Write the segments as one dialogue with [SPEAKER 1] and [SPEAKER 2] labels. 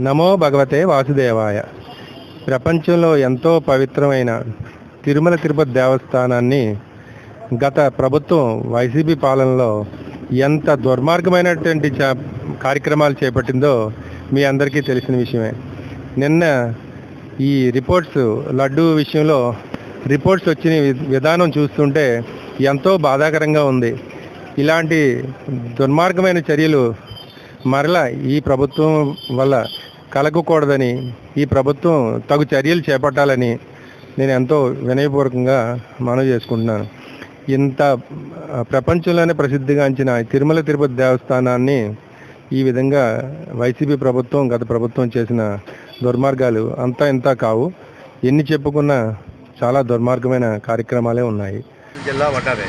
[SPEAKER 1] నమో భగవతే వాసుదేవాయ. ప్రపంచంలో ఎంతో పవిత్రమైన తిరుమల తిరుపతి దేవస్థానాన్ని గత ప్రభుత్వం వైసీపీ పాలనలో ఎంత దుర్మార్గమైనటువంటి చా- కార్యక్రమాలు చేపట్టిందో మీ అందరికీ తెలిసిన విషయమే. నిన్న ఈ రిపోర్ట్స్ లడ్డు విషయంలో రిపోర్ట్స్ వచ్చిన వి- విధానం చూస్తుంటే ఎంతో బాధాకరంగా ఉంది. ఇలాంటి దుర్మార్గమైన చర్యలు మరలా ఈ ప్రభుత్వం వల్ల కలగకూడదని ఈ ప్రభుత్వం తగు చర్యలు చేపట్టాలని నేను ఎంతో వినయపూర్వకంగా మనవి చేసుకుంటున్నాను. ఇంత ప్రపంచంలోనే ప్రసిద్ధిగాంచిన తిరుమల తిరుపతి దేవస్థానాన్ని ఈ విధంగా వైసీపీ ప్రభుత్వం గత ప్రభుత్వం చేసిన దుర్మార్గాలు అంతా ఇంత కావు. ఎన్ని చెప్పుకున్నా చాలా దుర్మార్గమైన కార్యక్రమాలే ఉన్నాయి.
[SPEAKER 2] జిల్లా వటారే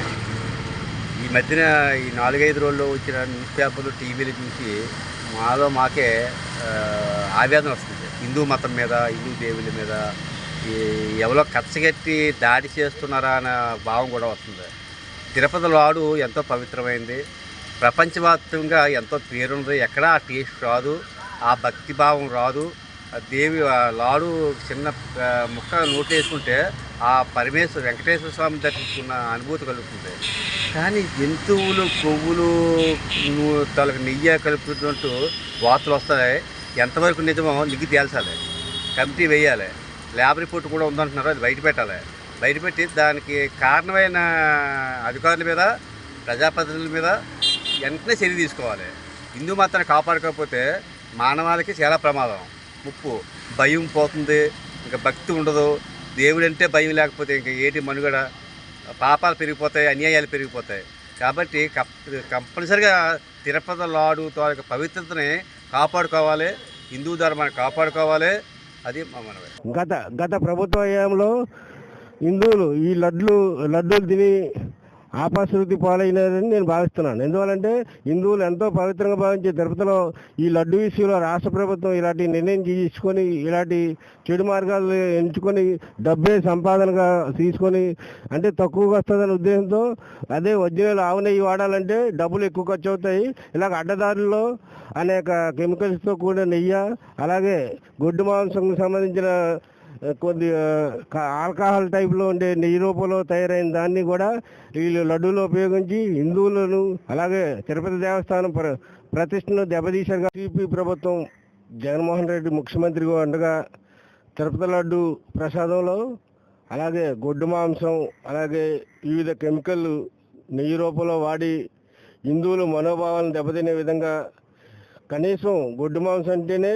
[SPEAKER 2] ఈ మధ్యన ఈ నాలుగైదు రోజుల్లో వచ్చిన న్యూస్ పేపర్లు టీవీలు చూసి మాలో మాకే ఆవేదన వస్తుంది. హిందూ మతం మీద హిందూ దేవుళ్ళ మీద ఈ ఎవరో కచ్చగట్టి దాడి చేస్తున్నారా అనే భావం కూడా వస్తుంది. తిరుపతి లాడు ఎంతో పవిత్రమైంది. ప్రపంచవ్యాప్తంగా ఎంతో పేరుంది ఎక్కడా ఆ టేస్ట్ రాదు. ఆ భక్తి భావం రాదు. ఆ దేవి లాడు చిన్న ముక్క నోట్లో వేసుకుంటే ఆ పరమేశ్వర వెంకటేశ్వర స్వామి దర్శించుకున్న అనుభూతి కలుగుతుంది. కానీ జంతువులు కొవ్వులు తలకు నెయ్యి కలుపుతున్నట్టు వార్తలు వస్తాయి. ఎంతవరకు నిజమో నిగ్గి తేల్చాలి. కమిటీ వేయాలి. ల్యాబ్ రిపోర్ట్ కూడా ఉందంటున్నారు. అది బయట పెట్టాలి. బయట పెట్టి దానికి కారణమైన అధికారుల మీద ప్రజాప్రతినిధుల మీద వెంటనే చర్య తీసుకోవాలి. హిందూ మాత్రం కాపాడుకోకపోతే మానవాళికి చాలా ప్రమాదం. ముప్పు. భయం పోతుంది. ఇంకా భక్తి ఉండదు. దేవుడంటే భయం లేకపోతే ఇంకా ఏటి మనుగడ? పాపాలు పెరిగిపోతాయి అన్యాయాలు పెరిగిపోతాయి. కాబట్టి కప్- కంపల్సరిగా తిరుపతి లాడు తాలూకు పవిత్రతని కాపాడుకోవాలి. హిందూ ధర్మాన్ని కాపాడుకోవాలి. అది మా మనవి.
[SPEAKER 3] గత గత ప్రభుత్వ హయాంలో హిందువులు ఈ లడ్లు లడ్డూలు తిని ఆపాశృతి పాలయ్యలేదని నేను భావిస్తున్నాను. ఎందువలంటే హిందువులు ఎంతో పవిత్రంగా భావించే తిరుపతిలో ఈ లడ్డు విషయంలో రాష్ట్ర ప్రభుత్వం ఇలాంటి నిర్ణయం తీసుకొని ఇలాంటి చెడు మార్గాలు ఎంచుకొని డబ్బే సంపాదనగా తీసుకొని అంటే తక్కువగా వస్తుందనే ఉద్దేశంతో అదే వజ్రాలు ఆవు నెయ్యి వాడాలంటే డబ్బులు ఎక్కువ ఖర్చు అవుతాయి ఇలాగ అడ్డదారుల్లో అనేక కెమికల్స్తో కూడిన నెయ్యి అలాగే గొడ్డు మాంసంకు సంబంధించిన కొద్ది కా- ఆల్కహాల్ టైప్లో ఉండే నెయ్యి రూపంలో తయారైన దాన్ని కూడా వీళ్ళు లడ్డూలో ఉపయోగించి హిందువులను అలాగే తిరుపతి దేవస్థానం ప్ర ప్రతిష్టను దెబ్బతీశారుగా టీపీ ప్రభుత్వం జగన్మోహన్ రెడ్డి ముఖ్యమంత్రిగా ఉండగా తిరుపతి లడ్డు ప్రసాదంలో అలాగే గొడ్డు మాంసం అలాగే వివిధ కెమికల్ నెయ్యి రూపంలో వాడి హిందువులు మనోభావాలను దెబ్బతినే విధంగా కనీసం గొడ్డు మాంసం అంటేనే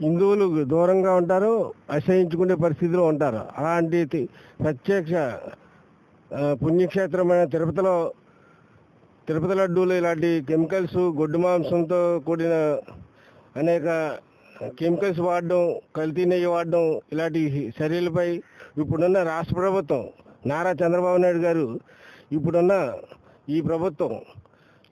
[SPEAKER 3] హిందువులు దూరంగా ఉంటారు అసహించుకునే పరిస్థితిలో ఉంటారు. అలాంటి ప్రత్యక్ష పుణ్యక్షేత్రమైన తిరుపతిలో తిరుపతి లడ్డూలు ఇలాంటి కెమికల్స్ గొడ్డు మాంసంతో కూడిన అనేక కెమికల్స్ వాడడం కల్తీ నెయ్యి వాడడం ఇలాంటి చర్యలపై ఇప్పుడున్న రాష్ట్ర ప్రభుత్వం నారా చంద్రబాబు నాయుడు గారు ఇప్పుడున్న ఈ ప్రభుత్వం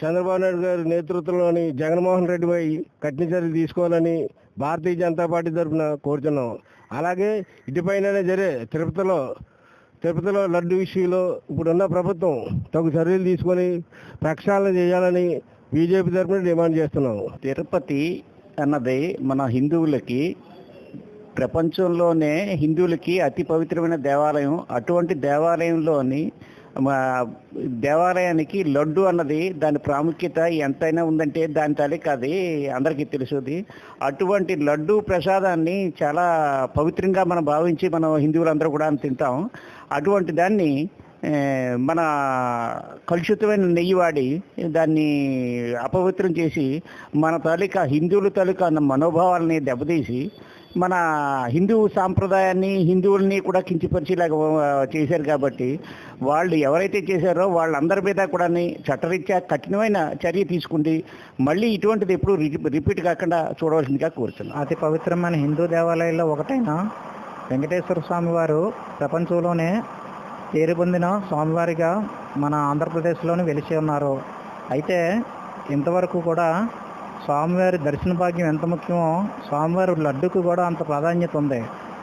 [SPEAKER 3] చంద్రబాబు నాయుడు గారి నేతృత్వంలోని జగన్మోహన్ రెడ్డిపై కఠిన చర్యలు తీసుకోవాలని భారతీయ జనతా పార్టీ తరఫున కోరుతున్నాం. అలాగే ఇటుపైననే జరే తిరుపతిలో తిరుపతిలో లడ్డు విషయంలో ఇప్పుడున్న ప్రభుత్వం తగు చర్యలు తీసుకొని ప్రక్షాళన చేయాలని బీజేపీ తరఫున డిమాండ్ చేస్తున్నాం.
[SPEAKER 4] తిరుపతి అన్నది మన హిందువులకి ప్రపంచంలోనే హిందువులకి అతి పవిత్రమైన దేవాలయం. అటువంటి దేవాలయంలోని దేవాలయానికి లడ్డు అన్నది దాని ప్రాముఖ్యత ఎంతైనా ఉందంటే దాని తాలూకు అది అందరికీ తెలుసుది. అటువంటి లడ్డు ప్రసాదాన్ని చాలా పవిత్రంగా మనం భావించి మనం హిందువులందరూ కూడా తింటాం. అటువంటి దాన్ని మన కలుషితమైన నెయ్యి వాడి దాన్ని అపవిత్రం చేసి మన తాలూకా హిందువుల తాలూకా అన్న మనోభావాలని దెబ్బతీసి మన హిందూ సాంప్రదాయాన్ని హిందువుల్ని కూడా కించపరిచేలాగా చేశారు కాబట్టి వాళ్ళు ఎవరైతే చేశారో వాళ్ళందరి మీద కూడా చట్టరీత్యా కఠినమైన చర్య తీసుకుంది. మళ్ళీ ఇటువంటిది ఎప్పుడు రిపీట్ కాకుండా చూడవలసిందిగా కోరుతున్నాను.
[SPEAKER 5] అతి పవిత్రమైన హిందూ దేవాలయాల్లో ఒకటైన వెంకటేశ్వర స్వామి వారు ప్రపంచంలోనే పేరు పొందిన స్వామివారిగా మన ఆంధ్రప్రదేశ్లోనే వెలిసి ఉన్నారు. అయితే ఇంతవరకు కూడా స్వామివారి దర్శన భాగ్యం ఎంత ముఖ్యమో స్వామివారి లడ్డుకు కూడా అంత ప్రాధాన్యత ఉంది.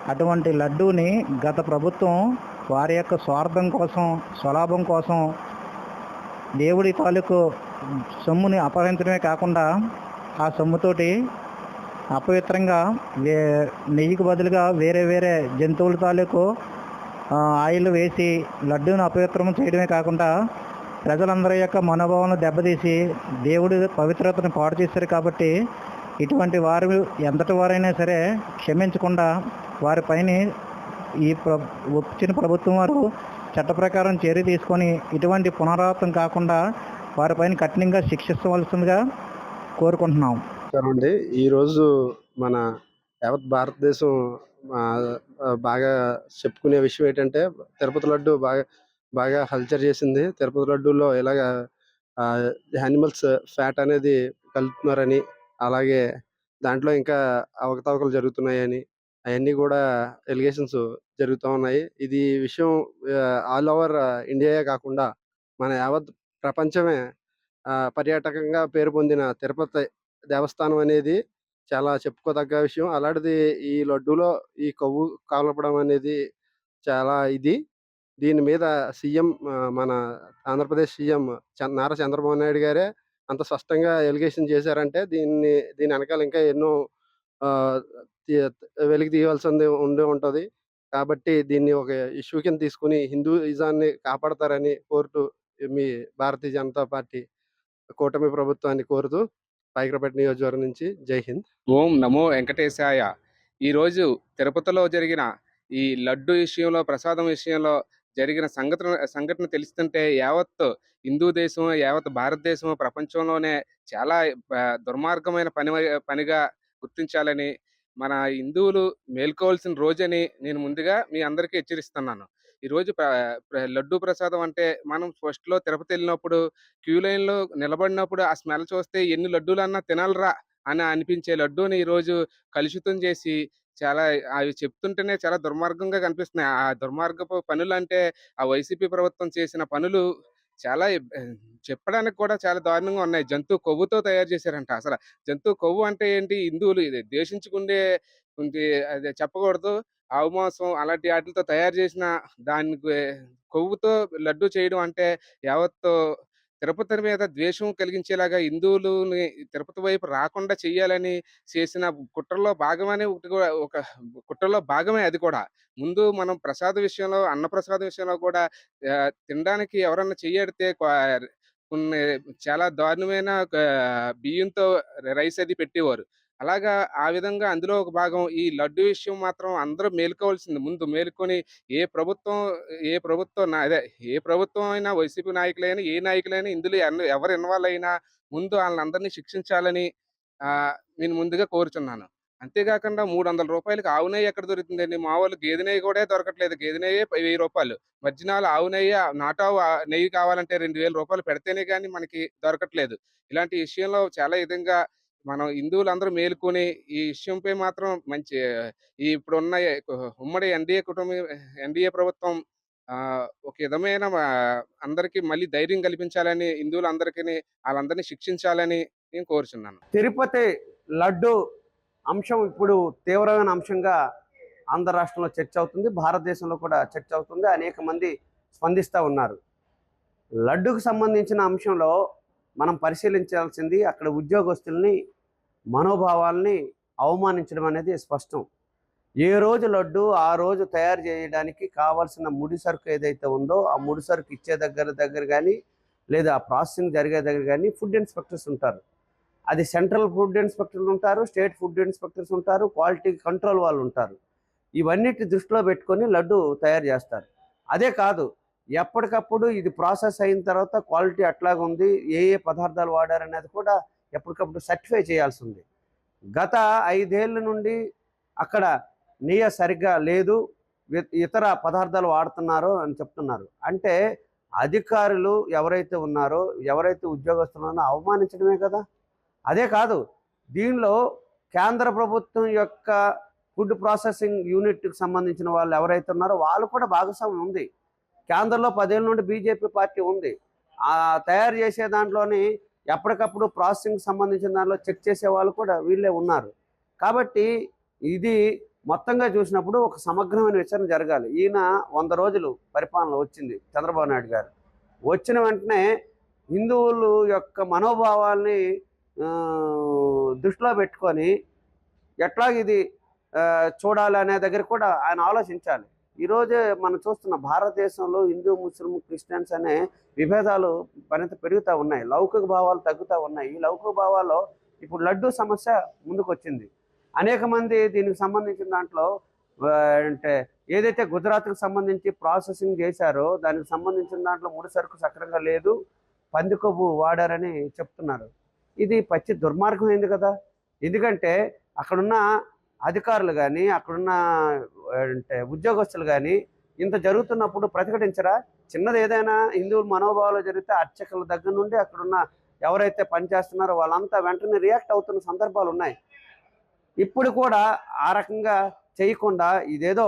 [SPEAKER 5] అటువంటి లడ్డూని గత ప్రభుత్వం వారి యొక్క స్వార్థం కోసం స్వలాభం కోసం దేవుడి తాలూకు సొమ్ముని అపహరించడమే కాకుండా ఆ సొమ్ముతోటి అపవిత్రంగా వే నెయ్యికి బదులుగా వేరే వేరే జంతువుల తాలూకు ఆయిల్ వేసి లడ్డూను అపవిత్రం చేయడమే కాకుండా ప్రజలందరి యొక్క మనోభావాలను దెబ్బతీసి దేవుడి పవిత్రతను పాడు చేశారు కాబట్టి ఇటువంటి వారు ఎంతటి వారైనా సరే క్షమించకుండా వారిపైన ఈ ప్ర వచ్చిన ప్రభుత్వం వారు చట్ట ప్రకారం చర్య తీసుకొని ఇటువంటి పునరావృతం కాకుండా వారిపైన కఠినంగా శిక్షించవలసిందిగా కోరుకుంటున్నాం.
[SPEAKER 6] అండి ఈరోజు మన యావత్ భారతదేశం బాగా చెప్పుకునే విషయం ఏంటంటే తిరుపతి లడ్డు బాగా బాగా హల్చర్ చేసింది. తిరుపతి లడ్డూలో ఇలాగ యానిమల్స్ ఫ్యాట్ అనేది కలుపుతున్నారని అలాగే దాంట్లో ఇంకా అవకతవకలు జరుగుతున్నాయని అవన్నీ కూడా ఎలిగేషన్స్ జరుగుతూ ఉన్నాయి. ఇది విషయం ఆల్ ఓవర్ ఇండియాయే కాకుండా మన యావత్ ప్రపంచమే పర్యాటకంగా పేరు పొందిన తిరుపతి దేవస్థానం అనేది చాలా చెప్పుకోదగ్గ విషయం. అలాంటిది ఈ లడ్డూలో ఈ కొవ్వు కాలపడం అనేది చాలా ఇది. దీని మీద సీఎం మన ఆంధ్రప్రదేశ్ సీఎం నారా చంద్రబాబు నాయుడు గారే అంత స్పష్టంగా ఎలిగేషన్ చేశారంటే దీన్ని దీని వెనకాల ఇంకా ఎన్నో వెలికి తీయవలసింది ఉండి ఉంటుంది. కాబట్టి దీన్ని ఒక ఇష్యూ కింద తీసుకుని హిందూయిజాన్ని కాపాడతారని కోరుతూ మీ భారతీయ జనతా పార్టీ కూటమి ప్రభుత్వాన్ని కోరుతూ పైకరపేట నియోజకవర్గం నుంచి జై హింద్.
[SPEAKER 7] ఓం నమో వెంకటేశాయ. ఈరోజు తిరుపతిలో జరిగిన ఈ లడ్డు విషయంలో ప్రసాదం విషయంలో జరిగిన సంఘటన సంఘటన తెలుస్తుంటే యావత్ హిందూ దేశం యావత్ భారతదేశం ప్రపంచంలోనే చాలా దుర్మార్గమైన పని పనిగా గుర్తించాలని మన హిందువులు మేల్కోవాల్సిన రోజని నేను ముందుగా మీ అందరికీ హెచ్చరిస్తున్నాను. ఈరోజు లడ్డు ప్రసాదం అంటే మనం ఫస్ట్లో తిరుపతి వెళ్ళినప్పుడు క్యూ లైన్లో నిలబడినప్పుడు ఆ స్మెల్ చూస్తే ఎన్ని లడ్డూలు అన్నా తినాలరా అని అనిపించే లడ్డూని ఈరోజు కలుషితం చేసి చాలా అవి చెప్తుంటేనే చాలా దుర్మార్గంగా కనిపిస్తున్నాయి. ఆ దుర్మార్గపు పనులు అంటే ఆ వైసీపీ ప్రభుత్వం చేసిన పనులు చాలా చెప్పడానికి కూడా చాలా దారుణంగా ఉన్నాయి. జంతు కొవ్వుతో తయారు చేశారంట. అసలు జంతు కొవ్వు అంటే ఏంటి? హిందువులు ఇది దేశించుకుండే ఉంది అదే చెప్పకూడదు. ఆవు మాంసం అలాంటి వాటితో తయారు చేసిన దానికి కొవ్వుతో లడ్డు చేయడం అంటే యావత్తు తిరుపతి మీద ద్వేషం కలిగించేలాగా హిందువులని తిరుపతి వైపు రాకుండా చేయాలని చేసిన కుట్రలో భాగమనే ఒకటి కూడా ఒక కుట్రలో భాగమే అది కూడా. ముందు మనం ప్రసాద విషయంలో అన్నప్రసాద విషయంలో కూడా తినడానికి ఎవరన్నా చెయ్యడితే కొన్ని చాలా దారుణమైన బియ్యంతో రైస్ అది పెట్టేవారు. అలాగా ఆ విధంగా అందులో ఒక భాగం ఈ లడ్డు విషయం మాత్రం అందరూ మేలుకోవాల్సింది. ముందు మేలుకొని ఏ ప్రభుత్వం ఏ ప్రభుత్వం అదే ఏ ప్రభుత్వం అయినా వైసీపీ నాయకులైనా ఏ నాయకులైనా ఇందులో ఎవరు ఇన్వాల్వ్ అయినా ముందు వాళ్ళందరినీ శిక్షించాలని నేను ముందుగా కోరుచున్నాను. అంతేకాకుండా మూడు వందల రూపాయలకి ఆవు నెయ్యి ఎక్కడ దొరుకుతుందండి? మా వాళ్ళు గేదె నెయ్యి కూడా దొరకట్లేదు. గేదె నెయ్యి వెయ్యి రూపాయలు. మధ్యనాలు ఆవు నెయ్యి నాటావు నెయ్యి కావాలంటే రెండు వేల రూపాయలు పెడితేనే కానీ మనకి దొరకట్లేదు. ఇలాంటి విషయంలో చాలా విధంగా మనం హిందువులందరూ మేలుకొని ఈ విషయంపై మాత్రం మంచి ఈ ఇప్పుడున్న ఉమ్మడి ఎన్డీఏ కుటుంబ ఎన్డీఏ ప్రభుత్వం ఒక విధమైన అందరికీ మళ్ళీ ధైర్యం కల్పించాలని హిందువులందరికీ వాళ్ళందరినీ శిక్షించాలని నేను కోరుచున్నాను.
[SPEAKER 8] తిరుపతి లడ్డు అంశం ఇప్పుడు తీవ్రమైన అంశంగా ఆంధ్ర రాష్ట్రంలో చర్చ అవుతుంది భారతదేశంలో కూడా చర్చ అవుతుంది అనేక మంది స్పందిస్తూ ఉన్నారు. లడ్డుకు సంబంధించిన అంశంలో మనం పరిశీలించాల్సింది అక్కడ ఉద్యోగస్తుల్ని మనోభావాల్ని అవమానించడం అనేది స్పష్టం. ఏ రోజు లడ్డు ఆ రోజు తయారు చేయడానికి కావాల్సిన ముడి సరుకు ఏదైతే ఉందో ఆ ముడి సరుకు ఇచ్చే దగ్గర దగ్గర కానీ లేదా ఆ ప్రాసెసింగ్ జరిగే దగ్గర కానీ ఫుడ్ ఇన్స్పెక్టర్స్ ఉంటారు. అది సెంట్రల్ ఫుడ్ ఇన్స్పెక్టర్లు ఉంటారు స్టేట్ ఫుడ్ ఇన్స్పెక్టర్స్ ఉంటారు క్వాలిటీ కంట్రోల్ వాళ్ళు ఉంటారు. ఇవన్నిటి దృష్టిలో పెట్టుకొని లడ్డు తయారు చేస్తారు. అదే కాదు ఎప్పటికప్పుడు ఇది ప్రాసెస్ అయిన తర్వాత క్వాలిటీ అట్లాగా ఉంది ఏ ఏ పదార్థాలు వాడారనేది కూడా ఎప్పటికప్పుడు సర్టిఫై చేయాల్సి ఉంది. గత ఐదేళ్ళ నుండి అక్కడ నెయ్య సరిగ్గా లేదు ఇతర పదార్థాలు వాడుతున్నారు అని చెప్తున్నారు. అంటే అధికారులు ఎవరైతే ఉన్నారో ఎవరైతే ఉద్యోగస్తున్నారో అవమానించడమే కదా. అదే కాదు దీనిలో కేంద్ర ప్రభుత్వం యొక్క ఫుడ్ ప్రాసెసింగ్ యూనిట్కి సంబంధించిన వాళ్ళు ఎవరైతే ఉన్నారో వాళ్ళు కూడా భాగస్వామ్యం ఉంది. కేంద్రంలో పదేళ్ళ నుండి బీజేపీ పార్టీ ఉంది. ఆ తయారు చేసే దాంట్లోని ఎప్పటికప్పుడు ప్రాసెసింగ్ సంబంధించిన దాంట్లో చెక్ చేసే వాళ్ళు కూడా వీళ్ళే ఉన్నారు. కాబట్టి ఇది మొత్తంగా చూసినప్పుడు ఒక సమగ్రమైన విచారణ జరగాలి. ఈయన వంద రోజులు పరిపాలన వచ్చింది చంద్రబాబు నాయుడు గారు. వచ్చిన వెంటనే హిందువులు యొక్క మనోభావాల్ని దృష్టిలో పెట్టుకొని ఎట్లా ఇది చూడాలి అనే దగ్గర కూడా ఆయన ఆలోచించాలి. ఈరోజే మనం చూస్తున్న భారతదేశంలో హిందూ ముస్లిం క్రిస్టియన్స్ అనే విభేదాలు మరింత పెరుగుతూ ఉన్నాయి. లౌకిక భావాలు తగ్గుతూ ఉన్నాయి. ఈ లౌకిక భావాల్లో ఇప్పుడు లడ్డూ సమస్య ముందుకు వచ్చింది అనేక మంది దీనికి సంబంధించిన దాంట్లో అంటే ఏదైతే గుజరాత్కి సంబంధించి ప్రాసెసింగ్ చేశారో దానికి సంబంధించిన దాంట్లో ముడి సరుకు సక్రంగా లేదు పంది కొవ్వు వాడారని చెప్తున్నారు. ఇది పచ్చి దుర్మార్గమైంది కదా. ఎందుకంటే అక్కడున్న అధికారులు కానీ అక్కడున్న అంటే ఉద్యోగస్తులు కానీ ఇంత జరుగుతున్నప్పుడు ప్రతిఘటించరా? చిన్నది ఏదైనా హిందువుల మనోభావాలు జరిగితే అర్చకుల దగ్గర నుండి అక్కడున్న ఎవరైతే పనిచేస్తున్నారో వాళ్ళంతా వెంటనే రియాక్ట్ అవుతున్న సందర్భాలు ఉన్నాయి. ఇప్పుడు కూడా ఆ రకంగా చేయకుండా ఇదేదో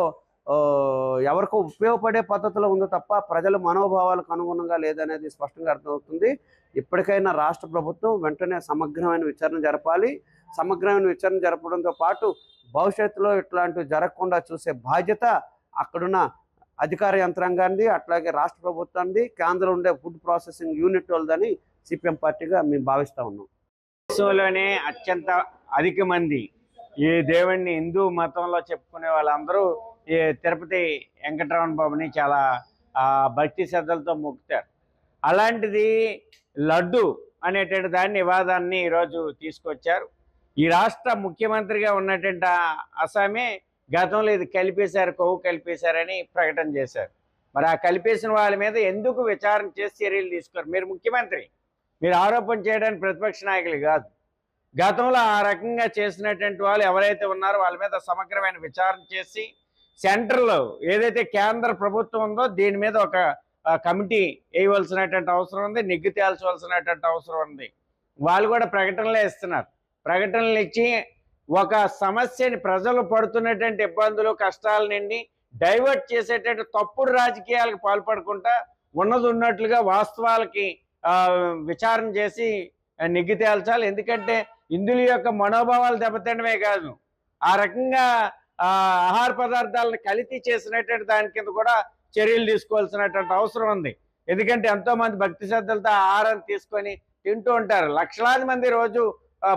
[SPEAKER 8] ఎవరికో ఉపయోగపడే పద్ధతిలో ఉందో తప్ప ప్రజల మనోభావాలకు అనుగుణంగా లేదనేది స్పష్టంగా అర్థమవుతుంది. ఇప్పటికైనా రాష్ట్ర ప్రభుత్వం వెంటనే సమగ్రమైన విచారణ జరపాలి. సమగ్రమైన విచారణ జరపడంతో పాటు భవిష్యత్తులో ఇట్లాంటివి జరగకుండా చూసే బాధ్యత అక్కడున్న అధికార యంత్రాంగాన్ని అట్లాగే రాష్ట్ర ప్రభుత్వాన్ని కేంద్రం ఉండే ఫుడ్ ప్రాసెసింగ్ యూనిట్ వాళ్ళదని సిపిఎం పార్టీగా మేము భావిస్తూ ఉన్నాం.
[SPEAKER 9] దేశంలోనే అత్యంత అధిక మంది ఈ దేవుణ్ణి హిందూ మతంలో చెప్పుకునే వాళ్ళందరూ ఈ తిరుపతి వెంకటరమణ బాబుని చాలా భక్తి శ్రద్ధలతో మొక్కుతారు. అలాంటిది లడ్డు అనేటువంటి దాన్ని వివాదాన్ని ఈరోజు తీసుకొచ్చారు. ఈ రాష్ట్ర ముఖ్యమంత్రిగా ఉన్నటువంటి అసామే అస్సామే గతంలో ఇది కలిపేశారు కొవ్వు కలిపేశారని ప్రకటన చేశారు. మరి ఆ కలిపేసిన వాళ్ళ మీద ఎందుకు విచారణ చేసి చర్యలు తీసుకోరు? మీరు ముఖ్యమంత్రి మీరు ఆరోపణ చేయడానికి ప్రతిపక్ష నాయకులు కాదు. గతంలో ఆ రకంగా చేసినటువంటి వాళ్ళు ఎవరైతే ఉన్నారో వాళ్ళ మీద సమగ్రమైన విచారణ చేసి సెంటర్లో ఏదైతే కేంద్ర ప్రభుత్వం ఉందో దీని మీద ఒక కమిటీ వేయవలసినటువంటి అవసరం ఉంది నిగ్గు తేల్చవలసినటువంటి అవసరం ఉంది. వాళ్ళు కూడా ప్రకటనలే ఇస్తున్నారు. ప్రకటనలు ఇచ్చి ఒక సమస్యని ప్రజలు పడుతున్నటువంటి ఇబ్బందులు కష్టాల నుండి డైవర్ట్ చేసేటువంటి తప్పుడు రాజకీయాలకు పాల్పడకుండా ఉన్నది ఉన్నట్లుగా వాస్తవాలకి విచారణ చేసి ఆ, తేల్చాలి. ఎందుకంటే ఇందుల యొక్క మనోభావాలు దెబ్బతినడమే కాదు. ఆ రకంగా ఆహార పదార్థాలను కలితీ చేసినటువంటి దాని కింద కూడా చర్యలు తీసుకోవాల్సినటువంటి అవసరం ఉంది. ఎందుకంటే ఎంతోమంది భక్తి శ్రద్ధలతో ఆహారం ఆహారాన్ని తీసుకొని తింటూ ఉంటారు. లక్షలాది మంది రోజు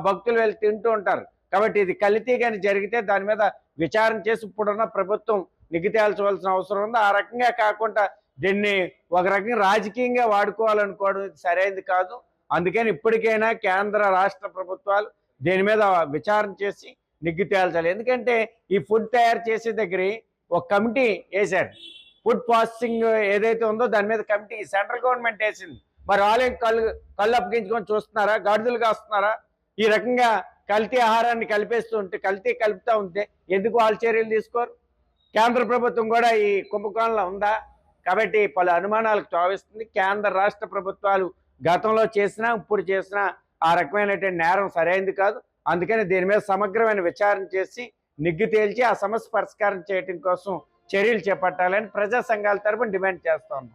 [SPEAKER 9] భక్తులు వెళ్ళి తింటూ ఉంటారు. కాబట్టి ఇది కలితీ కానీ జరిగితే దాని మీద విచారణ చేసి ఇప్పుడున్న ప్రభుత్వం నిగ్గు తేల్చవలసిన అవసరం ఉంది. ఆ రకంగా కాకుండా దీన్ని ఒక రకంగా రాజకీయంగా వాడుకోవాలనుకోవడం సరైనది కాదు. అందుకని ఇప్పటికైనా కేంద్ర రాష్ట్ర ప్రభుత్వాలు దీని మీద విచారణ చేసి నిగ్గు తేల్చాలి ఎందుకంటే ఈ ఫుడ్ తయారు చేసే దగ్గర ఒక కమిటీ వేశారు. ఫుడ్ ప్రాసెసింగ్ ఏదైతే ఉందో దాని మీద కమిటీ సెంట్రల్ గవర్నమెంట్ వేసింది. మరి వాళ్ళేం కళ్ళు కళ్ళు అప్పగించుకొని చూస్తున్నారా? గాడిదలు కాస్తున్నారా? ఈ రకంగా కల్తీ ఆహారాన్ని కలిపేస్తూ ఉంటే కల్తీ కలుపుతూ ఉంటే ఎందుకు వాళ్ళు చర్యలు తీసుకోరు? కేంద్ర ప్రభుత్వం కూడా ఈ కుంభకోణంలో ఉందా? కాబట్టి పలు అనుమానాలకు తావిస్తుంది. కేంద్ర రాష్ట్ర ప్రభుత్వాలు గతంలో చేసినా ఇప్పుడు చేసినా ఆ రకమైనటువంటి నేరం సరైనది కాదు. అందుకని దీని మీద సమగ్రమైన విచారణ చేసి నిగ్గు తేల్చి ఆ సమస్య పరిష్కారం చేయడం కోసం చర్యలు చేపట్టాలని ప్రజా సంఘాల తరపున డిమాండ్ చేస్తా ఉన్నాం.